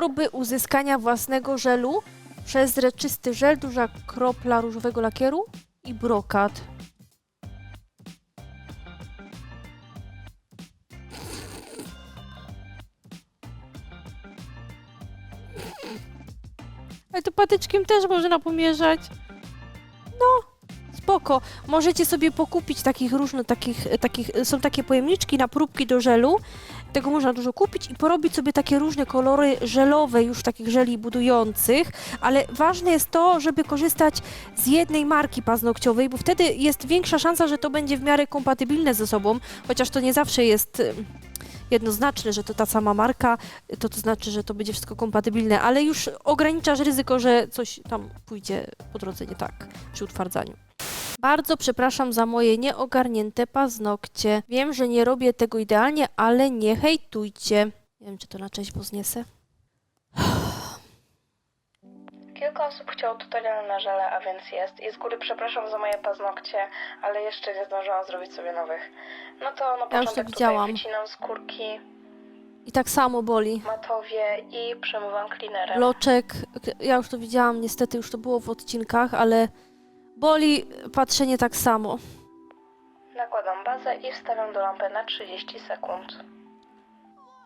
Próby uzyskania własnego żelu przezroczysty żel, duża kropla różowego lakieru i brokat. Ale to patyczkiem też można pomieszać. No, spoko. Możecie sobie pokupić takich różnych, takich, takich, są takie pojemniczki na próbki do żelu. Tego można dużo kupić i porobić sobie takie różne kolory żelowe, już takich żeli budujących, ale ważne jest to, żeby korzystać z jednej marki paznokciowej, bo wtedy jest większa szansa, że to będzie w miarę kompatybilne ze sobą, chociaż to nie zawsze jest ym, jednoznaczne, że to ta sama marka, to to znaczy, że to będzie wszystko kompatybilne, ale już ograniczasz ryzyko, że coś tam pójdzie po drodze nie tak przy utwardzaniu. Bardzo przepraszam za moje nieogarnięte paznokcie. Wiem, że nie robię tego idealnie, ale nie hejtujcie. Nie wiem, czy to na część pozniesę. Kilka osób chciało tutorial na żele, a więc jest. I z góry przepraszam za moje paznokcie, ale jeszcze nie zdążyłam zrobić sobie nowych. No to na Ja początek to tutaj widziałam. wycinam skórki, I tak samo boli. matowie i przemywam cleanerem. Bloczek, ja już to widziałam, niestety już to było w odcinkach, ale boli patrzenie tak samo. Nakładam bazę i wstawiam do lampy na 30 sekund.